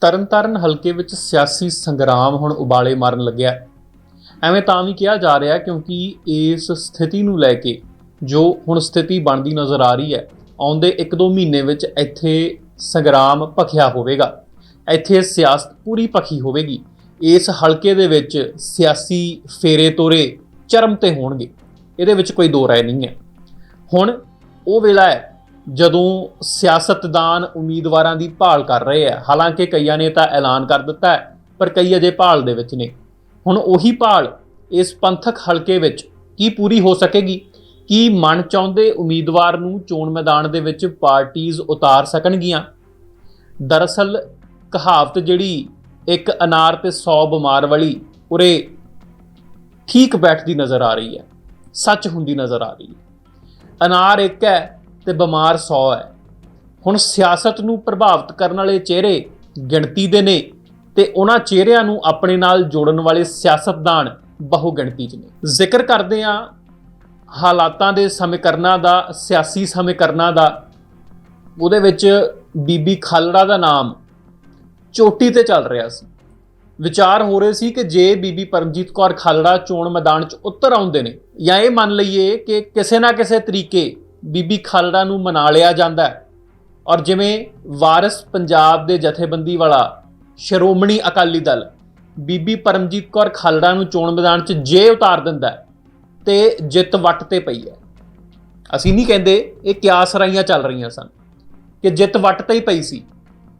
ਤਰਨਤਾਰਨ ਹਲਕੇ ਵਿੱਚ ਸਿਆਸੀ ਸੰਗਰਾਮ ਹੁਣ ਉਬਾਲੇ ਮਾਰਨ ਲੱਗਿਆ ਐਵੇਂ ਤਾਂ ਵੀ ਕਿਹਾ ਜਾ ਰਿਹਾ ਕਿਉਂਕਿ ਇਸ ਸਥਿਤੀ ਨੂੰ ਲੈ ਕੇ ਜੋ ਹੁਣ ਸਥਿਤੀ ਬਣਦੀ ਨਜ਼ਰ ਆ ਰਹੀ ਹੈ, ਆਉਂਦੇ 1-2 ਮਹੀਨੇ ਵਿੱਚ ਇੱਥੇ ਸੰਗਰਾਮ ਭਖਿਆ ਹੋਵੇਗਾ। ਇੱਥੇ ਸਿਆਸਤ ਪੂਰੀ ਭਖੀ ਹੋਵੇਗੀ। ਇਸ ਹਲਕੇ ਦੇ ਵਿੱਚ ਸਿਆਸੀ ਫੇਰੇ ਤੋਰੇ ਚਰਮ ਤੇ ਹੋਣਗੇ। ਇਹਦੇ ਵਿੱਚ ਕੋਈ ਦੋ ਰਾਏ ਨਹੀਂ ਹੈ। ਹੁਣ ਉਹ ਵੇਲਾ ਹੈ ਜਦੋਂ ਸਿਆਸਤਦਾਨ ਉਮੀਦਵਾਰਾਂ ਦੀ ਭਾਲ ਕਰ ਰਹੇ ਆ, ਹਾਲਾਂਕਿ ਕਈਆਂ ਨੇ ਤਾਂ ਐਲਾਨ ਕਰ ਦਿੱਤਾ ਹੈ, ਪਰ ਕਈ ਅਜੇ ਭਾਲ ਦੇ ਵਿੱਚ ਨੇ। ਹੁਣ ਉਹੀ ਭਾਲ ਇਸ ਪੰਥਕ ਹਲਕੇ ਵਿੱਚ ਕੀ ਪੂਰੀ ਹੋ ਸਕੇਗੀ? ਕੀ ਮਨ ਚਾਹੁੰਦੇ ਉਮੀਦਵਾਰ ਨੂੰ ਚੋਣ ਮੈਦਾਨ ਦੇ ਵਿੱਚ ਪਾਰਟੀਆਂ ਉਤਾਰ ਸਕਣਗੀਆਂ? ਦਰਅਸਲ, ਕਹਾਵਤ ਜਿਹੜੀ ਇੱਕ ਅਨਾਰ ਤੇ 100 ਬਿਮਾਰ ਵਾਲੀ ਉਰੇ ਠੀਕ ਬੈਠਦੀ ਨਜ਼ਰ ਆ ਰਹੀ ਹੈ, ਸੱਚ ਹੁੰਦੀ ਨਜ਼ਰ ਆ ਰਹੀ ਹੈ। ਅਨਾਰ ਇੱਕ ਹੈ ਤੇ ਬਿਮਾਰ 100 ਹੈ। ਹੁਣ ਸਿਆਸਤ ਨੂੰ ਪ੍ਰਭਾਵਿਤ ਕਰਨ ਵਾਲੇ ਚਿਹਰੇ ਗਿਣਤੀ ਦੇ ਨੇ ਤੇ ਉਹਨਾਂ ਚਿਹਰਿਆਂ ਨੂੰ ਆਪਣੇ ਨਾਲ ਜੋੜਨ ਵਾਲੇ ਸਿਆਸਤਦਾਨ ਬਹੁ ਗਿਣਤੀ 'ਚ ਨੇ। ਜ਼ਿਕਰ ਕਰਦੇ ਆ ਹਾਲਾਤਾਂ ਦੇ ਸਮੀਕਰਨਾਂ ਦਾ, ਸਿਆਸੀ ਸਮੀਕਰਨਾਂ ਦਾ। ਉਹਦੇ ਵਿੱਚ ਬੀਬੀ ਖਾਲੜਾ ਦਾ ਨਾਮ ਚੋਟੀ ਤੇ ਚੱਲ ਰਿਹਾ ਸੀ। ਵਿਚਾਰ ਹੋ ਰਹੇ ਸੀ ਕਿ ਜੇ ਬੀਬੀ ਪਰਮਜੀਤ ਕੌਰ ਖਾਲੜਾ ਚੋਣ ਮੈਦਾਨ 'ਚ ਉਤਰ ਆਉਂਦੇ ਨੇ ਜਾਂ ਇਹ ਮੰਨ ਲਈਏ ਕਿ ਕਿਸੇ ਨਾ ਕਿਸੇ ਤਰੀਕੇ ਬੀਬੀ ਖਾਲੜਾ ਨੂੰ ਮਨਾ ਲਿਆ ਜਾਂਦਾ ਹੈ। ਔਰ ਜਿਵੇਂ ਵਾਰਿਸ ਪੰਜਾਬ ਦੇ ਜਥੇਬੰਦੀ ਵਾਲਾ ਸ਼੍ਰੋਮਣੀ ਅਕਾਲੀ ਦਲ ਬੀਬੀ ਪਰਮਜੀਤ ਕੌਰ ਖਾਲੜਾ ਨੂੰ ਚੋਣ ਮੈਦਾਨ 'ਚ ਜੇ ਉਤਾਰ ਦਿੰਦਾ ਹੈ, ਤੇ ਜਿੱਤ ਵੱਟ ਤੇ ਪਈ ਹੈ। ਅਸੀਂ ਨਹੀਂ ਕਹਿੰਦੇ ਇਹ ਕਿਆਸ ਰਾਈਆਂ ਚੱਲ ਰਹੀਆਂ ਸਨ ਕਿ ਜਿੱਤ ਵੱਟ ਤੇ ਹੀ ਪਈ ਸੀ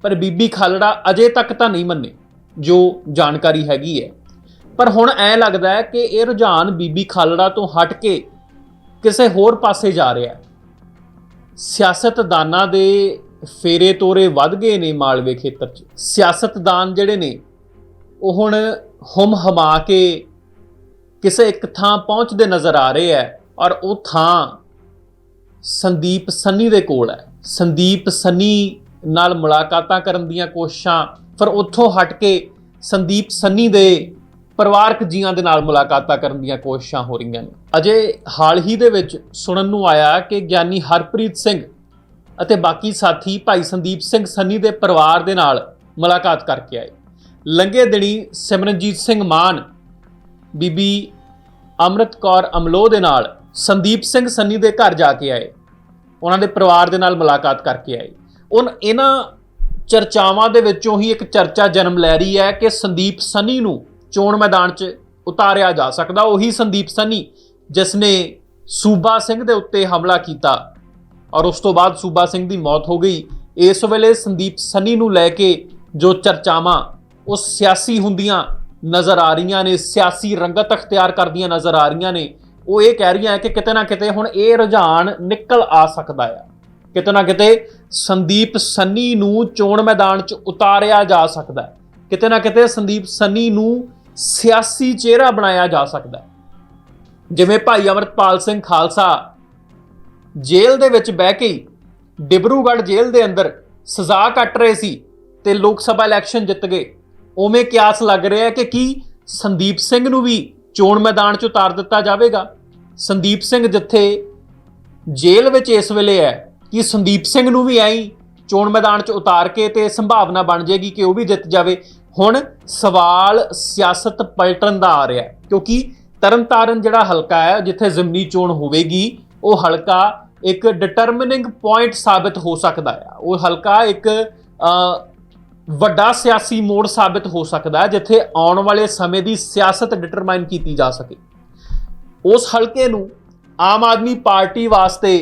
ਪਰ ਬੀਬੀ ਖਾਲੜਾ ਅਜੇ ਤੱਕ ਤਾਂ ਨਹੀਂ ਮੰਨੇ ਜੋ ਜਾਣਕਾਰੀ ਹੈਗੀ ਹੈ। ਪਰ ਹੁਣ ਐ ਲੱਗਦਾ ਹੈ ਕਿ ਇਹ ਰੁਝਾਨ ਬੀਬੀ ਖਾਲੜਾ ਤੋਂ ਹਟ ਕੇ ਕਿਸੇ ਹੋਰ ਪਾਸੇ ਜਾ ਰਿਹਾ ਹੈ। ਸਿਆਸਤਦਾਨਾਂ ਦੇ ਫੇਰੇ ਤੋਰੇ ਵੱਧ ਗਏ ਨੇ ਮਾਲਵੇ ਖੇਤਰ 'ਚ। ਸਿਆਸਤਦਾਨ ਜਿਹੜੇ ਨੇ, ਉਹ ਹੁਣ ਹਮ ਹਮਾ ਕੇ ਕਿਸੇ ਇੱਕ ਥਾਂ ਪਹੁੰਚਦੇ ਨਜ਼ਰ ਆ ਰਹੇ ਹੈ ਔਰ ਉਹ ਥਾਂ ਸੰਦੀਪ ਸੰਨੀ ਦੇ ਕੋਲ ਹੈ ਸੰਦੀਪ ਸੰਨੀ ਨਾਲ ਮੁਲਾਕਾਤਾਂ ਕਰਨ ਦੀਆਂ ਕੋਸ਼ਿਸ਼ਾਂ, ਫਿਰ ਉੱਥੋਂ ਹਟ ਕੇ ਸੰਦੀਪ ਸੰਨੀ ਦੇ ਪਰਿਵਾਰਕ ਜੀਆਂ ਦੇ ਨਾਲ ਮੁਲਾਕਾਤਾਂ ਕਰਨ ਦੀਆਂ ਕੋਸ਼ਿਸ਼ਾਂ ਹੋ ਰਹੀਆਂ ਨੇ। ਅਜੇ ਹਾਲ ਹੀ ਦੇ ਵਿੱਚ ਸੁਣਨ ਨੂੰ ਆਇਆ ਕਿ ਗਿਆਨੀ ਹਰਪ੍ਰੀਤ ਸਿੰਘ ਅਤੇ ਬਾਕੀ ਸਾਥੀ ਭਾਈ ਸੰਦੀਪ ਸਿੰਘ ਸੰਨੀ ਦੇ ਪਰਿਵਾਰ ਦੇ ਨਾਲ ਮੁਲਾਕਾਤ ਕਰਕੇ ਆਏ। ਲੰਘੇ ਦਿਨੀ ਸਿਮਰਨਜੀਤ ਸਿੰਘ ਮਾਨ, ਬੀਬੀ ਅੰਮ੍ਰਿਤ ਕੌਰ ਅਮਲੋ ਦੇ ਨਾਲ ਸੰਦੀਪ ਸਿੰਘ ਸੰਨੀ ਦੇ ਘਰ ਜਾ ਕੇ ਆਏ। ਉਹਨਾਂ ਦੇ ਪਰਿਵਾਰ ਦੇ ਨਾਲ ਮੁਲਾਕਾਤ ਕਰਕੇ ਆਏ। ਉਨ ਇਹਨਾਂ ਚਰਚਾਵਾਂ ਦੇ ਵਿੱਚੋਂ ਹੀ ਇੱਕ ਚਰਚਾ ਜਨਮ ਲੈ ਰਹੀ ਹੈ ਕਿ ਸੰਦੀਪ ਸੰਨੀ ਨੂੰ ਚੋਣ ਮੈਦਾਨ 'ਚ ਉਤਾਰਿਆ ਜਾ ਸਕਦਾ। ਉਹੀ ਸੰਦੀਪ ਸੰਨੀ ਜਿਸ ਨੇ ਸੂਬਾ ਸਿੰਘ ਦੇ ਉੱਤੇ ਹਮਲਾ ਕੀਤਾ ਔਰ ਉਸ ਤੋਂ ਬਾਅਦ ਸੂਬਾ ਸਿੰਘ ਦੀ ਮੌਤ ਹੋ ਗਈ। ਇਸ ਵੇਲੇ ਸੰਦੀਪ ਸੰਨੀ ਨੂੰ ਲੈ ਕੇ ਜੋ ਚਰਚਾਵਾਂ ਉਹ ਸਿਆਸੀ ਹੁੰਦੀਆਂ ਨਜ਼ਰ ਆ ਰਹੀਆਂ ਨੇ, ਸਿਆਸੀ ਰੰਗਤ ਅਖਤਿਆਰ ਕਰਦੀਆਂ ਨਜ਼ਰ ਆ ਰਹੀਆਂ ਨੇ, ਉਹ ਇਹ ਕਹਿ ਰਹੀਆਂ ਕਿ ਕਿਤੇ ਨਾ ਕਿਤੇ ਹੁਣ ਇਹ ਰੁਝਾਨ ਨਿਕਲ ਆ ਸਕਦਾ ਆ। ਕਿਤੇ ਨਾ ਕਿਤੇ ਸੰਦੀਪ ਸੰਨੀ ਨੂੰ ਚੋਣ ਮੈਦਾਨ 'ਚ ਉਤਾਰਿਆ ਜਾ ਸਕਦਾ। ਹੈ ਕਿਤੇ ਨਾ ਕਿਤੇ ਸੰਦੀਪ ਸੰਨੀ ਨੂੰ ਸਿਆਸੀ ਚਿਹਰਾ ਬਣਾਇਆ ਜਾ ਸਕਦਾ ਹੈ। ਜਿਵੇਂ ਭਾਈ ਅਮਰਤਪਾਲ ਸਿੰਘ ਖਾਲਸਾ ਜੇਲ੍ਹ ਦੇ ਵਿੱਚ ਬਹਿ ਕੇ ਹੀ ਡਿਬਰੂਗੜ੍ਹ ਜੇਲ੍ਹ ਦੇ ਅੰਦਰ ਸਜ਼ਾ ਕੱਟ ਰਹੇ ਸੀ ਤੇ ਲੋਕ ਸਭਾ ਇਲੈਕਸ਼ਨ ਜਿੱਤ ਗਏ। ਉਵੇਂ ਕਿਆਸ ਲੱਗ ਰਿਹਾ ਹੈ ਕਿ ਕੀ ਸੰਦੀਪ ਸਿੰਘ ਨੂੰ ਵੀ ਚੋਣ ਮੈਦਾਨ 'ਚ ਉਤਾਰ ਦਿੱਤਾ ਜਾਵੇਗਾ। ਸੰਦੀਪ ਸਿੰਘ ਜਿੱਥੇ ਜੇਲ੍ਹ ਵਿੱਚ ਇਸ ਵੇਲੇ ਹੈ ਕਿ ਸੰਦੀਪ ਸਿੰਘ ਨੂੰ ਵੀ ਐਂ ਚੋਣ ਮੈਦਾਨ 'ਚ ਉਤਾਰ ਕੇ ਤੇ ਸੰਭਾਵਨਾ ਬਣ ਜੇਗੀ ਕਿ ਉਹ ਵੀ ਜਿੱਤ ਜਾਵੇ। ਹੁਣ ਸਵਾਲ ਸਿਆਸਤ ਪਲਟਣ ਦਾ ਆ ਰਿਹਾ ਕਿਉਂਕਿ ਤਰਨਤਾਰਨ ਜਿਹੜਾ ਹਲਕਾ ਹੈ, ਜਿੱਥੇ ਜ਼ਮਨੀ ਚੋਣ ਹੋਵੇਗੀ, ਉਹ ਹਲਕਾ ਇੱਕ ਡਿਟਰਮਿਨਿੰਗ ਪੁਆਇੰਟ ਸਾਬਤ ਹੋ ਸਕਦਾ ਹੈ। ਉਹ ਹਲਕਾ ਇੱਕ ਵੱਡਾ ਸਿਆਸੀ ਮੋੜ ਸਾਬਤ ਹੋ ਸਕਦਾ ਹੈ, ਜਿੱਥੇ ਆਉਣ ਵਾਲੇ ਸਮੇਂ ਦੀ ਸਿਆਸਤ ਡਿਟਰਮਾਈਨ ਕੀਤੀ ਜਾ ਸਕੇ। ਉਸ ਹਲਕੇ ਨੂੰ ਆਮ ਆਦਮੀ ਪਾਰਟੀ ਵਾਸਤੇ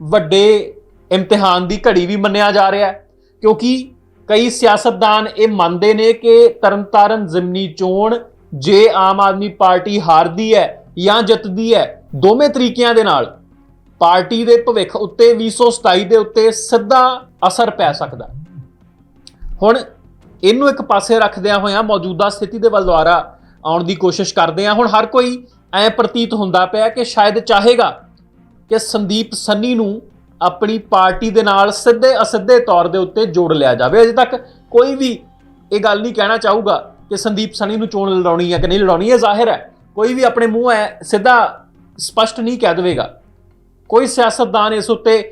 ਵੱਡੇ ਇਮਤਿਹਾਨ ਦੀ ਘੜੀ ਵੀ ਮੰਨਿਆ ਜਾ ਰਿਹਾ ਹੈ, ਕਿਉਂਕਿ ਕਈ ਸਿਆਸਤਦਾਨ ਇਹ ਮੰਨਦੇ ਨੇ ਕਿ ਤਰਨਤਾਰਨ ਜ਼ਿਮਨੀ ਚੋਣ ਜੇ ਆਮ ਆਦਮੀ ਪਾਰਟੀ ਹਾਰਦੀ ਹੈ ਜਾਂ ਜਿੱਤਦੀ ਹੈ ਦੋਵੇਂ ਤਰੀਕਿਆਂ ਦੇ ਨਾਲ, ਪਾਰਟੀ ਦੇ ਭਵਿੱਖ ਉੱਤੇ 2027 ਦੇ ਉੱਤੇ ਸਿੱਧਾ ਅਸਰ ਪੈ ਸਕਦਾ। ਹੁਣ ਇਹਨੂੰ ਇੱਕ ਪਾਸੇ ਰੱਖਦਿਆਂ ਹੋਇਆਂ ਮੌਜੂਦਾ ਸਥਿਤੀ ਦੇ ਵੱਲ ਦੁਆਰਾ ਆਉਣ ਦੀ ਕੋਸ਼ਿਸ਼ ਕਰਦੇ ਆ ਹੁਣ ਹਰ ਕੋਈ ਐ ਪ੍ਰਤੀਤ ਹੁੰਦਾ ਪਿਆ ਕਿ ਸ਼ਾਇਦ ਚਾਹੇਗਾ ਕਿ ਸੰਦੀਪ ਸੰਨੀ ਨੂੰ ਆਪਣੀ ਪਾਰਟੀ ਦੇ ਨਾਲ ਸਿੱਧੇ ਅਸਿੱਧੇ ਤੌਰ ਦੇ ਉੱਤੇ ਜੋੜ ਲਿਆ ਜਾਵੇ। ਅਜੇ ਤੱਕ ਕੋਈ ਵੀ ਇਹ ਗੱਲ ਨਹੀਂ ਕਹਿਣਾ ਚਾਹੂਗਾ ਕਿ ਸੰਦੀਪ ਸੰਨੀ ਨੂੰ ਚੋਣ ਲੜਾਉਣੀ ਹੈ ਕਿ ਨਹੀਂ ਲੜਾਉਣੀ, ਇਹ ਜ਼ਾਹਿਰ ਹੈ। ਕੋਈ ਵੀ ਆਪਣੇ ਮੂੰਹ ਹੈ ਸਿੱਧਾ ਸਪਸ਼ਟ ਨਹੀਂ ਕਹਿ ਦੇਵੇਗਾ। ਕੋਈ ਸਿਆਸਤਦਾਨ ਇਸ ਉੱਤੇ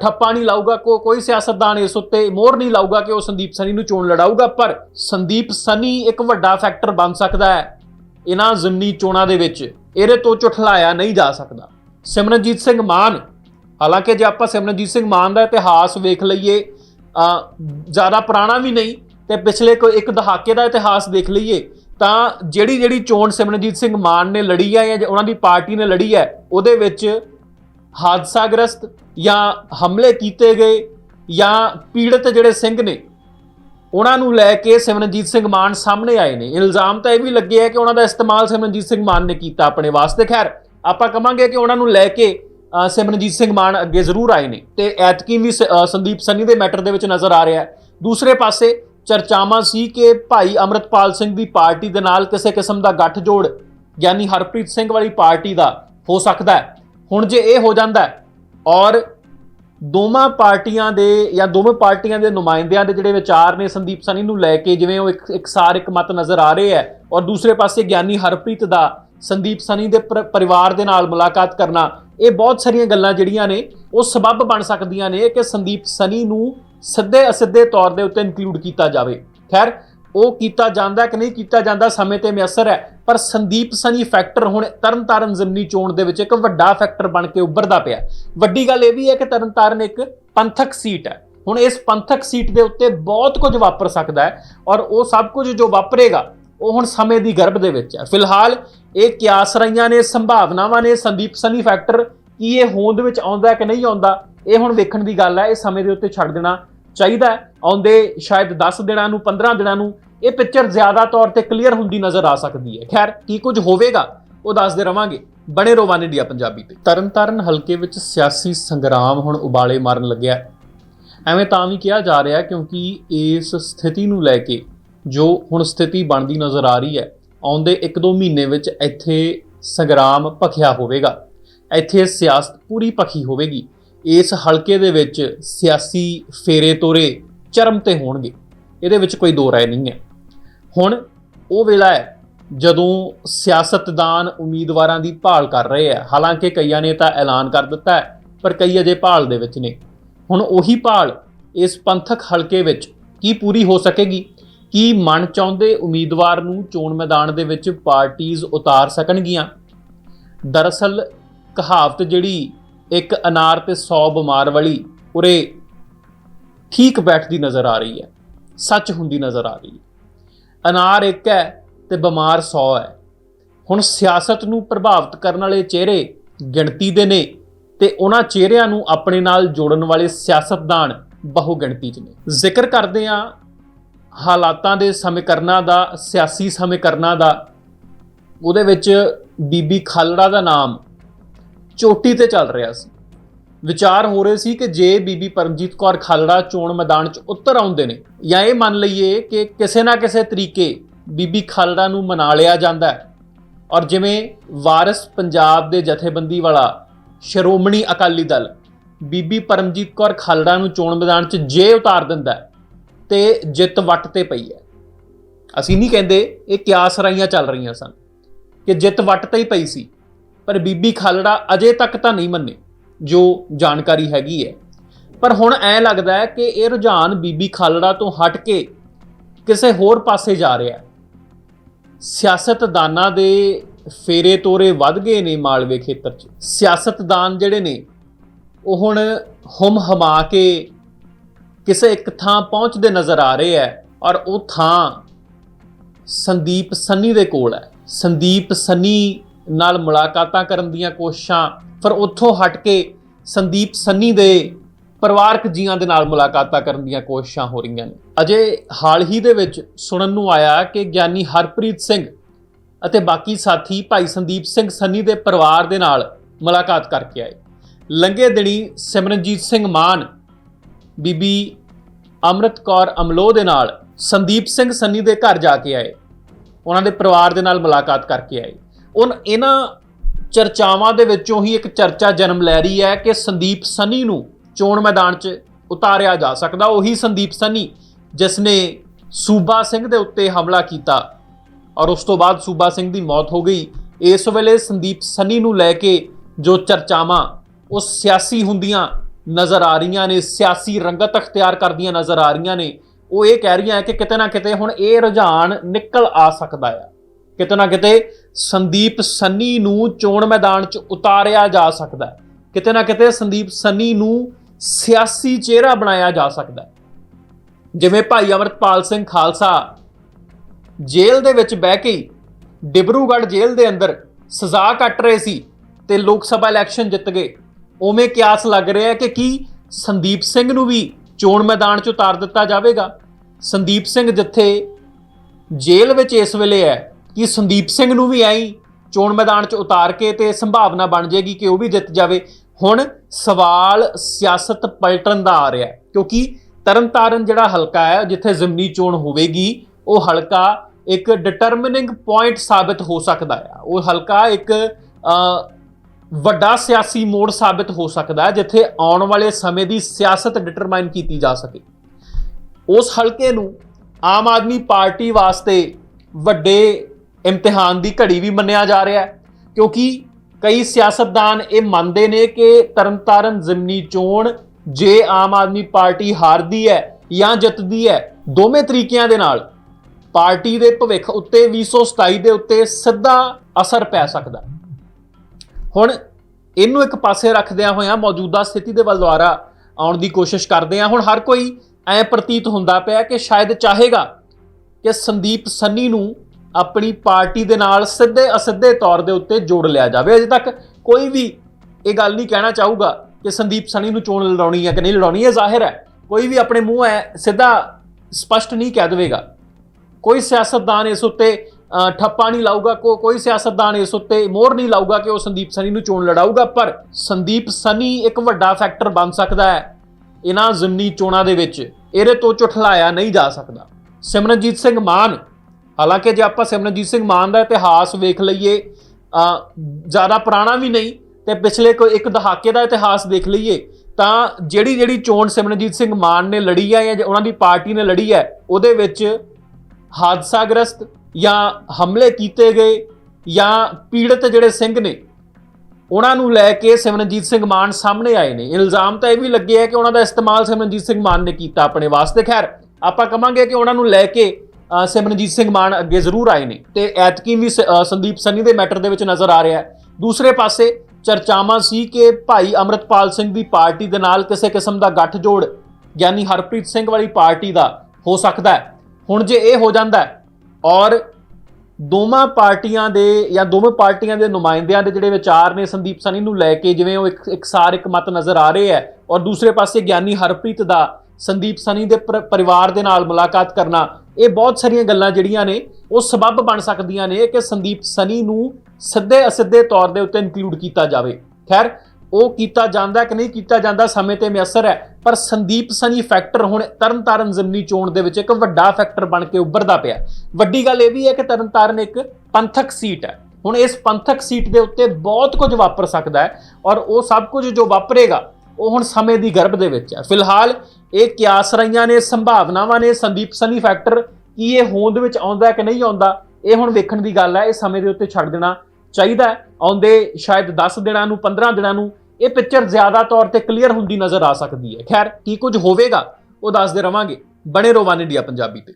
ਠੱਪਾ ਨਹੀਂ ਲਾਊਗਾ, ਕੋ, ਕੋਈ ਸਿਆਸਤਦਾਨ ਇਸ ਉੱਤੇ ਮੋਹਰ ਨਹੀਂ ਲਾਊਗਾ ਕਿ ਉਹ ਸੰਦੀਪ ਸਨੀ ਨੂੰ ਚੋਣ ਲੜਾਊਗਾ, ਪਰ ਸੰਦੀਪ ਸਨੀ ਇੱਕ ਵੱਡਾ ਫੈਕਟਰ ਬਣ ਸਕਦਾ ਹੈ ਇਹਨਾਂ ਜ਼ਿਮਨੀ ਚੋਣਾਂ ਦੇ ਵਿੱਚ। ਇਹਦੇ ਤੋਂ ਝੁਠਲਾਇਆ ਨਹੀਂ ਜਾ ਸਕਦਾ। ਸਿਮਰਨਜੀਤ ਸਿੰਘ ਮਾਨ ਹਾਲਾਂਕਿ ਜੇ ਆਪਾਂ ਸਿਮਰਨਜੀਤ ਸਿੰਘ ਮਾਨ ਦਾ ਇਤਿਹਾਸ ਵੇਖ ਲਈਏ ਜ਼ਿਆਦਾ ਪੁਰਾਣਾ ਵੀ ਨਹੀਂ ਤੇ ਪਿਛਲੇ ਕੋਈ ਇੱਕ ਦਹਾਕੇ ਦਾ ਇਤਿਹਾਸ ਦੇਖ ਲਈਏ, ਤਾਂ ਜਿਹੜੀ ਜਿਹੜੀ ਚੋਣ ਸਿਮਰਨਜੀਤ ਸਿੰਘ ਮਾਨ ਨੇ ਲੜੀ ਹੈ ਜਾਂ ਉਹਨਾਂ ਦੀ ਪਾਰਟੀ ਨੇ ਲੜੀ ਹੈ, ਉਹਦੇ ਵਿੱਚ ਹਾਦਸਾਗ੍ਰਸਤ ਜਾਂ ਹਮਲੇ ਕੀਤੇ ਗਏ ਜਾਂ ਪੀੜਤ ਜਿਹੜੇ ਸਿੰਘ ਨੇ, ਉਹਨਾਂ ਨੂੰ ਲੈ ਕੇ ਸਿਮਰਨਜੀਤ ਸਿੰਘ ਮਾਨ ਸਾਹਮਣੇ ਆਏ ਨੇ। ਇਲਜ਼ਾਮ ਤਾਂ ਇਹ ਵੀ ਲੱਗੇ ਹੈ ਕਿ ਉਹਨਾਂ ਦਾ ਇਸਤੇਮਾਲ ਸਿਮਰਨਜੀਤ ਸਿੰਘ ਮਾਨ ਨੇ ਕੀਤਾ ਆਪਣੇ ਵਾਸਤੇ। ਖੈਰ, ਆਪਾਂ ਕਹਾਂਗੇ ਕਿ ਉਹਨਾਂ ਨੂੰ ਲੈ ਕੇ ਸਿਮਰਨਜੀਤ ਸਿੰਘ ਮਾਨ ਅੱਗੇ ਜ਼ਰੂਰ ਆਏ ਨੇ ਤੇ ਐਤਕੀ ਵੀ ਸ- ਸੰਦੀਪ ਸੰਨੀ ਦੇ ਮੈਟਰ ਦੇ ਵਿੱਚ ਨਜ਼ਰ ਆ ਰਿਹਾ ਹੈ। ਦੂਸਰੇ ਪਾਸੇ ਚਰਚਾਵਾਂ ਸੀ ਕਿ ਭਾਈ ਅਮਰਤਪਾਲ ਸਿੰਘ ਦੀ ਪਾਰਟੀ ਦੇ ਨਾਲ ਕਿਸੇ ਕਿਸਮ ਦਾ ਗੱਠਜੋੜ ਯਾਨੀ ਹਰਪ੍ਰੀਤ ਸਿੰਘ ਵਾਲੀ ਪਾਰਟੀ ਦਾ ਹੋ ਸਕਦਾ ਹੈ। ਹੁਣ ਜੇ ਇਹ ਹੋ ਜਾਂਦਾ ਔਰ ਦੋਵਾਂ ਪਾਰਟੀਆਂ ਦੇ ਜਾਂ ਦੋਵੇਂ ਪਾਰਟੀਆਂ ਦੇ ਨੁਮਾਇੰਦਿਆਂ ਦੇ ਜਿਹੜੇ ਵਿਚਾਰ ਨੇ ਸੰਦੀਪ ਸਨੀ ਨੂੰ ਲੈ ਕੇ ਜਿਵੇਂ ਉਹ ਇੱਕ ਇੱਕ ਸਾਰ ਇੱਕ ਮਤ ਨਜ਼ਰ ਆ ਰਹੇ ਹੈ ਔਰ ਦੂਸਰੇ ਪਾਸੇ ਗਿਆਨੀ ਹਰਪ੍ਰੀਤ ਦਾ ਸੰਦੀਪ ਸਨੀ ਦੇ ਪਰਿਵਾਰ ਦੇ ਨਾਲ ਮੁਲਾਕਾਤ ਕਰਨਾ, ਇਹ ਬਹੁਤ ਸਾਰੀਆਂ ਗੱਲਾਂ ਜਿਹੜੀਆਂ ਨੇ, ਉਹ ਸਬਬ ਬਣ ਸਕਦੀਆਂ ਨੇ ਕਿ ਸੰਦੀਪ ਸਨੀ ਨੂੰ ਸਿੱਧੇ ਅਸਿੱਧੇ ਤੌਰ ਦੇ ਉੱਤੇ ਇਨਕਲੂਡ ਕੀਤਾ ਜਾਵੇ। ਖੈਰ, ਉਹ ਕੀਤਾ ਜਾਂਦਾ ਕਿ ਨਹੀਂ ਕੀਤਾ ਜਾਂਦਾ ਸਮੇਂ ਤੇ ਮਿਅਸਰ ਹੈ, ਪਰ ਸੰਦੀਪ ਸਨੀ ਫੈਕਟਰ ਹੁਣ ਤਰਨਤਾਰਨ ਜ਼ਿਮਨੀ ਚੋਣ ਦੇ ਵਿੱਚ ਇੱਕ ਵੱਡਾ ਫੈਕਟਰ ਬਣ ਕੇ ਉੱਭਰਦਾ ਪਿਆ। ਵੱਡੀ ਗੱਲ ਇਹ ਵੀ ਹੈ ਕਿ ਤਰਨਤਾਰਨ ਇੱਕ ਪੰਥਕ ਸੀਟ ਹੈ। ਹੁਣ ਇਸ ਪੰਥਕ ਸੀਟ ਦੇ ਉੱਤੇ ਬਹੁਤ ਕੁਝ ਵਾਪਰ ਸਕਦਾ ਹੈ ਔਰ ਉਹ ਸਭ ਕੁਝ ਜੋ ਵਾਪਰੇਗਾ ਉਹ ਹੁਣ ਸਮੇਂ ਦੀ ਗਰਭ ਦੇ ਵਿੱਚ ਹੈ। ਫਿਲਹਾਲ ਇਹ ਕਿਆਸ ਰਹੀਆਂ ਨੇ, ਸੰਭਾਵਨਾਵਾਂ ਨੇ, ਸੰਦੀਪ ਸਨੀ ਫੈਕਟਰ ਕੀ ਇਹ ਹੋਂਦ ਵਿੱਚ ਆਉਂਦਾ ਕਿ ਨਹੀਂ ਆਉਂਦਾ, ਇਹ ਹੁਣ ਵੇਖਣ ਦੀ ਗੱਲ ਹੈ, ਇਹ ਸਮੇਂ ਦੇ ਉੱਤੇ ਛੱਡ ਦੇਣਾ ਚਾਹੀਦਾ ਆਉਂਦੇ ਸ਼ਾਇਦ 10 ਦਿਨਾਂ ਨੂੰ 15 ਦਿਨਾਂ ਨੂੰ ਇਹ ਪਿਕਚਰ ਜ਼ਿਆਦਾ ਤੌਰ ਤੇ ਕਲੀਅਰ ਹੁੰਦੀ ਨਜ਼ਰ ਆ ਸਕਦੀ ਹੈ। ਖੈਰ, ਕੀ ਕੁਝ ਹੋਵੇਗਾ, ਉਹ ਦੱਸਦੇ ਰਵਾਂਗੇ। ਬਣੇ ਰਹੋ ਵਨ ਇੰਡੀਆ ਪੰਜਾਬੀ ਤੇ। ਤਰਨਤਾਰਨ ਹਲਕੇ ਵਿੱਚ ਸਿਆਸੀ ਸੰਗਰਾਮ ਹੁਣ ਉਬਾਲੇ ਮਾਰਨ ਲੱਗਿਆ ਐਵੇਂ ਤਾਂ ਵੀ ਕਿਹਾ ਜਾ ਰਿਹਾ ਕਿਉਂਕਿ ਇਸ ਸਥਿਤੀ ਨੂੰ ਲੈ ਕੇ ਜੋ ਹੁਣ ਸਥਿਤੀ ਬਣਦੀ ਨਜ਼ਰ ਆ ਰਹੀ ਹੈ, ਆਉਂਦੇ 1-2 ਮਹੀਨੇ ਵਿੱਚ ਇੱਥੇ ਸੰਗਰਾਮ ਭਖਿਆ ਹੋਵੇਗਾ। ਇੱਥੇ ਸਿਆਸਤ ਪੂਰੀ ਭਖੀ ਹੋਵੇਗੀ। ਇਸ ਹਲਕੇ ਦੇ ਵਿੱਚ ਸਿਆਸੀ ਫੇਰੇ ਤੋਰੇ ਚਰਮ ਤੇ ਹੋਣਗੇ। ਇਹਦੇ ਵਿੱਚ ਕੋਈ ਦੋ ਰਾਏ ਨਹੀਂ ਹੈ। ਹੁਣ ਉਹ ਵੇਲਾ ਹੈ, ਜਦੋਂ ਸਿਆਸਤਦਾਨ ਉਮੀਦਵਾਰਾਂ ਦੀ ਭਾਲ ਕਰ ਰਹੇ ਆ ਹਾਲਾਂਕਿ ਕਈਆਂ ਨੇ ਤਾਂ ਐਲਾਨ ਕਰ ਦਿੱਤਾ ਹੈ, ਪਰ ਕਈ ਅਜੇ ਭਾਲ ਦੇ ਵਿੱਚ ਨੇ। ਹੁਣ ਉਹੀ ਭਾਲ ਇਸ ਪੰਥਕ ਹਲਕੇ ਵਿੱਚ ਕੀ ਪੂਰੀ ਹੋ ਸਕੇਗੀ? ਕੀ ਮਨ ਚਾਹੁੰਦੇ ਉਮੀਦਵਾਰ ਨੂੰ ਚੋਣ ਮੈਦਾਨ ਦੇ ਵਿੱਚ ਪਾਰਟੀਆਂ ਉਤਾਰ ਸਕਣਗੀਆਂ? ਦਰਅਸਲ, ਕਹਾਵਤ ਜਿਹੜੀ ਇੱਕ ਅਨਾਰ ਤੇ 100 ਬਿਮਾਰ ਵਾਲੀ ਉਰੇ ਠੀਕ ਬੈਠਦੀ ਨਜ਼ਰ ਆ ਰਹੀ ਹੈ, ਸੱਚ ਹੁੰਦੀ ਨਜ਼ਰ ਆ ਰਹੀ ਹੈ। ਅਨਾਰ ਇੱਕ ਹੈ ਤੇ ਬਿਮਾਰ 100 ਹੈ। ਹੁਣ ਸਿਆਸਤ ਨੂੰ ਪ੍ਰਭਾਵਿਤ ਕਰਨ ਵਾਲੇ ਚਿਹਰੇ ਗਿਣਤੀ ਦੇ ਨੇ ਤੇ ਉਹਨਾਂ ਚਿਹਰਿਆਂ ਨੂੰ ਆਪਣੇ ਨਾਲ ਜੋੜਨ ਵਾਲੇ ਸਿਆਸਤਦਾਨ ਬਹੁ ਗਿਣਤੀ 'ਚ ਨੇ। ਜ਼ਿਕਰ ਕਰਦੇ ਆ ਹਾਲਾਤਾਂ ਦੇ ਸਮੀਕਰਨਾਂ ਦਾ, ਸਿਆਸੀ ਸਮੀਕਰਨਾਂ ਦਾ, ਉਹਦੇ ਵਿੱਚ ਬੀਬੀ ਖਾਲੜਾ ਦਾ ਨਾਮ ਚੋਟੀ ਤੇ ਚੱਲ ਰਿਹਾ ਸੀ। ਵਿਚਾਰ ਹੋ ਰਹੇ ਸੀ ਕਿ ਜੇ ਬੀਬੀ ਪਰਮਜੀਤ ਕੌਰ ਖਾਲੜਾ ਚੋਣ ਮੈਦਾਨ 'ਚ ਉਤਰ ਆਉਂਦੇ ਨੇ, ਜਾਂ ਇਹ ਮੰਨ ਲਈਏ ਕਿ ਕਿਸੇ ਨਾ ਕਿਸੇ ਤਰੀਕੇ ਬੀਬੀ ਖਾਲੜਾ ਨੂੰ ਮਨਾ ਲਿਆ ਜਾਂਦਾ ਹੈ। ਔਰ ਜਿਵੇਂ ਵਾਰਿਸ ਪੰਜਾਬ ਦੇ ਜਥੇਬੰਦੀ ਵਾਲਾ ਸ਼੍ਰੋਮਣੀ ਅਕਾਲੀ ਦਲ ਬੀਬੀ ਪਰਮਜੀਤ ਕੌਰ ਖਾਲੜਾ ਨੂੰ ਚੋਣ ਮੈਦਾਨ 'ਚ ਜੇ ਉਤਾਰ ਦਿੰਦਾ ਤੇ ਜਿੱਤ ਵੱਟ ਤੇ ਪਈ ਹੈ। ਅਸੀਂ ਨਹੀਂ ਕਹਿੰਦੇ ਇਹ ਕਿਆਸ ਰਾਈਆਂ ਚੱਲ ਰਹੀਆਂ ਸਨ ਕਿ ਜਿੱਤ ਵੱਟ ਤੇ ਹੀ ਪਈ ਸੀ, ਪਰ ਬੀਬੀ ਖਾਲੜਾ ਅਜੇ ਤੱਕ ਤਾਂ ਨਹੀਂ ਮੰਨੇ, ਜੋ ਜਾਣਕਾਰੀ ਹੈਗੀ ਹੈ। ਪਰ ਹੁਣ ਐ ਲੱਗਦਾ ਹੈ ਕਿ ਇਹ ਰੁਝਾਨ ਬੀਬੀ ਖਾਲੜਾ ਤੋਂ ਹਟ ਕੇ ਕਿਸੇ ਹੋਰ ਪਾਸੇ ਜਾ ਰਿਹਾ ਹੈ। ਸਿਆਸਤਦਾਨਾਂ ਦੇ ਫੇਰੇ ਤੋਰੇ ਵੱਧ ਗਏ ਨੇ ਮਾਲਵੇ ਖੇਤਰ 'ਚ। ਸਿਆਸਤਦਾਨ ਜਿਹੜੇ ਨੇ, ਉਹ ਹੁਣ ਹਮ ਹਮਾ ਕੇ ਕਿਸੇ ਇੱਕ ਥਾਂ ਪਹੁੰਚਦੇ ਨਜ਼ਰ ਆ ਰਹੇ ਹੈ ਔਰ ਉਹ ਥਾਂ ਸੰਦੀਪ ਸੰਨੀ ਦੇ ਕੋਲ ਹੈ। ਸੰਦੀਪ ਸੰਨੀ ਨਾਲ ਮੁਲਾਕਾਤਾਂ ਕਰਨ ਦੀਆਂ ਕੋਸ਼ਿਸ਼ਾਂ, ਫਿਰ ਉੱਥੋਂ ਹਟ ਕੇ ਸੰਦੀਪ ਸੰਨੀ ਦੇ ਪਰਿਵਾਰਕ ਜੀਆਂ ਦੇ ਨਾਲ ਮੁਲਾਕਾਤਾਂ ਕਰਨ ਦੀਆਂ ਕੋਸ਼ਿਸ਼ਾਂ ਹੋ ਰਹੀਆਂ ਨੇ। ਅਜੇ ਹਾਲ ਹੀ ਦੇ ਵਿੱਚ ਸੁਣਨ ਨੂੰ ਆਇਆ ਕਿ ਗਿਆਨੀ ਹਰਪ੍ਰੀਤ ਸਿੰਘ ਅਤੇ ਬਾਕੀ ਸਾਥੀ ਭਾਈ ਸੰਦੀਪ ਸਿੰਘ ਸੰਨੀ ਦੇ ਪਰਿਵਾਰ ਦੇ ਨਾਲ ਮੁਲਾਕਾਤ ਕਰਕੇ ਆਏ। ਲੰਘੇ ਦਿਨੀ ਸਿਮਰਨਜੀਤ ਸਿੰਘ ਮਾਨ ਬੀਬੀ ਅੰਮ੍ਰਿਤ ਕੌਰ ਅਮਲੋ ਦੇ ਨਾਲ ਸੰਦੀਪ ਸਿੰਘ ਸੰਨੀ ਦੇ ਘਰ ਜਾ ਕੇ ਆਏ। ਉਹਨਾਂ ਦੇ ਪਰਿਵਾਰ ਦੇ ਨਾਲ ਮੁਲਾਕਾਤ ਕਰਕੇ ਆਏ। ਉਨ ਇਹਨਾਂ ਚਰਚਾਵਾਂ ਦੇ ਵਿੱਚੋਂ ਹੀ ਇੱਕ ਚਰਚਾ ਜਨਮ ਲੈ ਰਹੀ ਹੈ ਕਿ ਸੰਦੀਪ ਸੰਨੀ ਨੂੰ ਚੋਣ ਮੈਦਾਨ 'ਚ ਉਤਾਰਿਆ ਜਾ ਸਕਦਾ। ਉਹੀ ਸੰਦੀਪ ਸੰਨੀ ਜਿਸ ਨੇ ਸੂਬਾ ਸਿੰਘ ਦੇ ਉੱਤੇ ਹਮਲਾ ਕੀਤਾ ਔਰ ਉਸ ਤੋਂ ਬਾਅਦ ਸੂਬਾ ਸਿੰਘ ਦੀ ਮੌਤ ਹੋ ਗਈ। ਇਸ ਵੇਲੇ ਸੰਦੀਪ ਸੰਨੀ ਨੂੰ ਲੈ ਕੇ ਜੋ ਚਰਚਾਵਾਂ ਉਹ ਸਿਆਸੀ ਹੁੰਦੀਆਂ ਨਜ਼ਰ ਆ ਰਹੀਆਂ ਨੇ, ਸਿਆਸੀ ਰੰਗਤ ਅਖਤਿਆਰ ਕਰਦੀਆਂ ਨਜ਼ਰ ਆ ਰਹੀਆਂ ਨੇ। ਉਹ ਇਹ ਕਹਿ ਰਹੀਆਂ ਕਿ ਕਿਤੇ ਨਾ ਕਿਤੇ ਹੁਣ ਇਹ ਰੁਝਾਨ ਨਿਕਲ ਆ ਸਕਦਾ ਆ। ਕਿਤੇ ਨਾ ਕਿਤੇ ਸੰਦੀਪ ਸੰਨੀ ਨੂੰ ਚੋਣ ਮੈਦਾਨ 'ਚ ਉਤਾਰਿਆ ਜਾ ਸਕਦਾ ਹੈ। ਕਿਤੇ ਨਾ ਕਿਤੇ ਸੰਦੀਪ ਸੰਨੀ ਨੂੰ ਸਿਆਸੀ ਚਿਹਰਾ ਬਣਾਇਆ ਜਾ ਸਕਦਾ ਹੈ। ਜਿਵੇਂ ਭਾਈ ਅਮਰਤਪਾਲ ਸਿੰਘ ਖਾਲਸਾ ਜੇਲ੍ਹ ਦੇ ਵਿੱਚ ਬਹਿ ਕੇ ਡਿਬਰੂਗੜ੍ਹ ਜੇਲ੍ਹ ਦੇ ਅੰਦਰ ਸਜ਼ਾ ਕੱਟ ਰਹੇ ਸੀ ਤੇ ਲੋਕ ਸਭਾ ਇਲੈਕਸ਼ਨ ਜਿੱਤ ਗਏ। ਉਵੇਂ ਕਿਆਸ ਲੱਗ ਰਿਹਾ ਹੈ ਕਿ ਕੀ ਸੰਦੀਪ ਸਿੰਘ ਨੂੰ ਵੀ ਚੋਣ ਮੈਦਾਨ 'ਚ ਉਤਾਰ ਦਿੱਤਾ ਜਾਵੇਗਾ। ਸੰਦੀਪ ਸਿੰਘ ਜਿੱਥੇ ਜੇਲ੍ਹ ਵਿੱਚ ਇਸ ਵੇਲੇ ਹੈ, ਕਿ ਸੰਦੀਪ ਸਿੰਘ ਨੂੰ ਵੀ ਐਂ ਚੋਣ ਮੈਦਾਨ 'ਚ ਉਤਾਰ ਕੇ ਤੇ ਸੰਭਾਵਨਾ ਬਣ ਜਾਏਗੀ ਕਿ ਉਹ ਵੀ ਜਿੱਤ ਜਾਵੇ। ਹੁਣ ਸਵਾਲ ਸਿਆਸਤ ਪਲਟਣ ਦਾ ਆ ਰਿਹਾ ਕਿਉਂਕਿ ਤਰਨਤਾਰਨ ਜਿਹੜਾ ਹਲਕਾ ਹੈ, ਜਿੱਥੇ ਜ਼ਮਨੀ ਚੋਣ ਹੋਵੇਗੀ, ਉਹ ਹਲਕਾ ਇੱਕ ਡਿਟਰਮਿਨਿੰਗ ਪੁਆਇੰਟ ਸਾਬਤ ਹੋ ਸਕਦਾ ਹੈ। ਉਹ ਹਲਕਾ ਇੱਕ ਵੱਡਾ ਸਿਆਸੀ ਮੋੜ ਸਾਬਤ ਹੋ ਸਕਦਾ ਹੈ, ਜਿੱਥੇ ਆਉਣ ਵਾਲੇ ਸਮੇਂ ਦੀ ਸਿਆਸਤ ਡਿਟਰਮਾਈਨ ਕੀਤੀ ਜਾ ਸਕੇ। ਉਸ ਹਲਕੇ ਨੂੰ ਆਮ ਆਦਮੀ ਪਾਰਟੀ ਵਾਸਤੇ ਵੱਡੇ ਇਮਤਿਹਾਨ ਦੀ ਘੜੀ ਵੀ ਮੰਨਿਆ ਜਾ ਰਿਹਾ ਹੈ, ਕਿਉਂਕਿ ਕਈ ਸਿਆਸਤਦਾਨ ਇਹ ਮੰਨਦੇ ਨੇ ਕਿ ਤਰਨਤਾਰਨ ਜ਼ਿਮਨੀ ਚੋਣ ਜੇ ਆਮ ਆਦਮੀ ਪਾਰਟੀ ਹਾਰਦੀ ਹੈ ਜਾਂ ਜਿੱਤਦੀ ਹੈ ਦੋਵੇਂ ਤਰੀਕਿਆਂ ਦੇ ਨਾਲ, ਪਾਰਟੀ ਦੇ ਭਵਿੱਖ ਉੱਤੇ 2027 ਦੇ ਉੱਤੇ ਸਿੱਧਾ ਅਸਰ ਪੈ ਸਕਦਾ ਹੈ। ਹੁਣ ਇਹਨੂੰ ਇੱਕ ਪਾਸੇ ਰੱਖਦਿਆਂ ਹੋਇਆਂ ਮੌਜੂਦਾ ਸਥਿਤੀ ਦੇ ਵੱਲ ਦੁਆਰਾ ਆਉਣ ਦੀ ਕੋਸ਼ਿਸ਼ ਕਰਦੇ ਆ ਹੁਣ ਹਰ ਕੋਈ ਐ ਪ੍ਰਤੀਤ ਹੁੰਦਾ ਪਿਆ ਕਿ ਸ਼ਾਇਦ ਚਾਹੇਗਾ ਕਿ ਸੰਦੀਪ ਸੰਨੀ ਨੂੰ ਆਪਣੀ ਪਾਰਟੀ ਦੇ ਨਾਲ ਸਿੱਧੇ ਅਸਿੱਧੇ ਤੌਰ ਦੇ ਉੱਤੇ ਜੋੜ ਲਿਆ ਜਾਵੇ। ਅਜੇ ਤੱਕ ਕੋਈ ਵੀ ਇਹ ਗੱਲ ਨਹੀਂ ਕਹਿਣਾ ਚਾਹੂਗਾ ਕਿ ਸੰਦੀਪ ਸੰਨੀ ਨੂੰ ਚੋਣ ਲੜਾਉਣੀ ਹੈ ਕਿ ਨਹੀਂ ਲੜਾਉਣੀ। ਹੈ ਜ਼ਾਹਿਰ ਹੈ, ਕੋਈ ਵੀ ਆਪਣੇ ਮੂੰਹ ਐ ਸਿੱਧਾ ਸਪਸ਼ਟ ਨਹੀਂ ਕਹਿ ਦੇਵੇਗਾ। ਕੋਈ ਸਿਆਸਤਦਾਨ ਇਸ ਉੱਤੇ ਠੱਪਾ ਨਹੀਂ ਲਾਊਗਾ, ਕੋ, ਕੋਈ ਸਿਆਸਤਦਾਨ ਇਸ ਉੱਤੇ ਮੋਹਰ ਨਹੀਂ ਲਾਊਗਾ ਕਿ ਉਹ ਸੰਦੀਪ ਸਨੀ ਨੂੰ ਚੋਣ ਲੜਾਊਗਾ, ਪਰ ਸੰਦੀਪ ਸਨੀ ਇੱਕ ਵੱਡਾ ਫੈਕਟਰ ਬਣ ਸਕਦਾ ਹੈ ਇਹਨਾਂ ਜ਼ਿਮਨੀ ਚੋਣਾਂ ਦੇ ਵਿੱਚ। ਇਹਦੇ ਤੋਂ ਝੁਠਲਾਇਆ ਨਹੀਂ ਜਾ ਸਕਦਾ। ਸਿਮਰਨਜੀਤ ਸਿੰਘ ਮਾਨ, ਹਾਲਾਂਕਿ ਜੇ ਆਪਾਂ ਸਿਮਰਨਜੀਤ ਸਿੰਘ ਮਾਨ ਦਾ ਇਤਿਹਾਸ ਵੇਖ ਲਈਏ ਜ਼ਿਆਦਾ ਪੁਰਾਣਾ ਵੀ ਨਹੀਂ ਤੇ ਪਿਛਲੇ ਕੋਈ ਇੱਕ ਦਹਾਕੇ ਦਾ ਇਤਿਹਾਸ ਦੇਖ ਲਈਏ, ਤਾਂ ਜਿਹੜੀ ਜਿਹੜੀ ਚੋਣ ਸਿਮਰਨਜੀਤ ਸਿੰਘ ਮਾਨ ਨੇ ਲੜੀ ਹੈ ਜਾਂ ਉਹਨਾਂ ਦੀ ਪਾਰਟੀ ਨੇ ਲੜੀ ਹੈ, ਉਹਦੇ ਵਿੱਚ ਹਾਦਸਾਗ੍ਰਸਤ ਜਾਂ ਹਮਲੇ ਕੀਤੇ ਗਏ ਜਾਂ ਪੀੜਤ ਜਿਹੜੇ ਸਿੰਘ ਨੇ, ਉਹਨਾਂ ਨੂੰ ਲੈ ਕੇ ਸਿਮਰਨਜੀਤ ਸਿੰਘ ਮਾਨ ਸਾਹਮਣੇ ਆਏ ਨੇ। ਇਲਜ਼ਾਮ ਤਾਂ ਇਹ ਵੀ ਲੱਗੇ ਹੈ ਕਿ ਉਹਨਾਂ ਦਾ ਇਸਤੇਮਾਲ ਸਿਮਰਨਜੀਤ ਸਿੰਘ ਮਾਨ ਨੇ ਕੀਤਾ ਆਪਣੇ ਵਾਸਤੇ। ਖੈਰ, ਆਪਾਂ ਕਹਾਂਗੇ ਕਿ ਉਹਨਾਂ ਨੂੰ ਲੈ ਕੇ ਸਿਮਰਨਜੀਤ ਸਿੰਘ ਮਾਨ ਅੱਗੇ ਜ਼ਰੂਰ ਆਏ ਨੇ। ਤੇ ਐਤਕੀ ਵੀ ਸ- ਸੰਦੀਪ ਸੰਨੀ ਦੇ ਮੈਟਰ ਦੇ ਵਿੱਚ ਨਜ਼ਰ ਆ ਰਿਹਾ ਹੈ। ਦੂਸਰੇ ਪਾਸੇ ਚਰਚਾਵਾਂ ਸੀ ਕਿ ਭਾਈ ਅਮਰਤਪਾਲ ਸਿੰਘ ਦੀ ਪਾਰਟੀ ਦੇ ਨਾਲ ਕਿਸੇ ਕਿਸਮ ਦਾ ਗੱਠਜੋੜ, ਯਾਨੀ ਹਰਪ੍ਰੀਤ ਸਿੰਘ ਵਾਲੀ ਪਾਰਟੀ ਦਾ ਹੋ ਸਕਦਾ ਹੈ। ਹੁਣ ਜੇ ਇਹ ਹੋ ਜਾਂਦਾ ਹੈ ਔਰ ਦੋਵਾਂ ਪਾਰਟੀਆਂ ਦੇ ਜਾਂ ਦੋਵੇਂ ਪਾਰਟੀਆਂ ਦੇ ਨੁਮਾਇੰਦਿਆਂ ਦੇ ਜਿਹੜੇ ਵਿਚਾਰ ਨੇ ਸੰਦੀਪ ਸਨੀ ਨੂੰ ਲੈ ਕੇ ਜਿਵੇਂ ਉਹ ਇੱਕ ਇਕਸਾਰ, ਇੱਕ ਮਤ ਨਜ਼ਰ ਆ ਰਹੇ ਹੈ ਔਰ ਦੂਸਰੇ ਪਾਸੇ ਗਿਆਨੀ ਹਰਪ੍ਰੀਤ ਦਾ ਸੰਦੀਪ ਸਨੀ ਦੇ ਪਰਿਵਾਰ ਦੇ ਨਾਲ ਮੁਲਾਕਾਤ ਕਰਨਾ, ਇਹ ਬਹੁਤ ਸਾਰੀਆਂ ਗੱਲਾਂ ਜਿਹੜੀਆਂ ਨੇ, ਉਹ ਸਬਬ ਬਣ ਸਕਦੀਆਂ ਨੇ ਕਿ ਸੰਦੀਪ ਸਨੀ ਨੂੰ ਸਿੱਧੇ ਅਸਿੱਧੇ ਤੌਰ ਦੇ ਉੱਤੇ ਇਨਕਲੂਡ ਕੀਤਾ ਜਾਵੇ। ਖੈਰ ਉਹ ਕੀਤਾ ਜਾਂਦਾ ਕਿ ਨਹੀਂ? ਕੀਤਾ ਜਾਂਦਾ ਸਮੇਂ ਤੇ ਮਿਆਸਰ ਹੈ। ਪਰ ਸੰਦੀਪ ਸਨੀ ਫੈਕਟਰ ਹੁਣ ਤਰਨਤਾਰਨ ਜ਼ਿਮਨੀ ਚੋਣ ਦੇ ਵਿੱਚ ਇੱਕ ਵੱਡਾ ਫੈਕਟਰ ਬਣ ਕੇ ਉੱਭਰਦਾ ਪਿਆ ਵੱਡੀ ਗੱਲ ਇਹ ਵੀ ਹੈ ਕਿ ਤਰਨਤਾਰਨ ਇੱਕ ਪੰਥਕ ਸੀਟ ਹੈ। ਹੁਣ ਇਸ ਪੰਥਕ ਸੀਟ ਦੇ ਉੱਤੇ ਬਹੁਤ ਕੁਝ ਵਾਪਰ ਸਕਦਾ ਹੈ ਔਰ ਉਹ ਸਭ ਕੁਝ ਜੋ ਵਾਪਰੇਗਾ, ਉਹ ਹੁਣ ਸਮੇਂ ਦੀ ਗਰਭ ਦੇ ਵਿੱਚ ਹੈ। ਫਿਲਹਾਲ ਇਹ ਕਿਆਸ ਰਹੀਆਂ ਨੇ, ਸੰਭਾਵਨਾਵਾਂ ਨੇ, ਸੰਦੀਪ ਸਨੀ ਫੈਕਟਰ ਕੀ ਇਹ ਹੋਂਦ ਵਿੱਚ ਆਉਂਦਾ ਕਿ ਨਹੀਂ ਆਉਂਦਾ, ਇਹ ਹੁਣ ਵੇਖਣ ਦੀ ਗੱਲ ਹੈ। ਇਹ ਸਮੇਂ ਦੇ ਉੱਤੇ ਛੱਡ ਦੇਣਾ ਚਾਹੀਦਾ ਆਉਂਦੇ ਸ਼ਾਇਦ 10 ਦਿਨਾਂ ਨੂੰ 15 ਦਿਨਾਂ ਨੂੰ ਇਹ ਪਿਕਚਰ ਜ਼ਿਆਦਾ ਤੌਰ ਤੇ ਕਲੀਅਰ ਹੁੰਦੀ ਨਜ਼ਰ ਆ ਸਕਦੀ ਹੈ। ਖੈਰ, ਕੀ ਕੁਝ ਹੋਵੇਗਾ, ਉਹ ਦੱਸਦੇ ਰਵਾਂਗੇ। ਬਣੇ ਰਹੋ ਇੰਡੀਆ ਪੰਜਾਬੀ ਤੇ।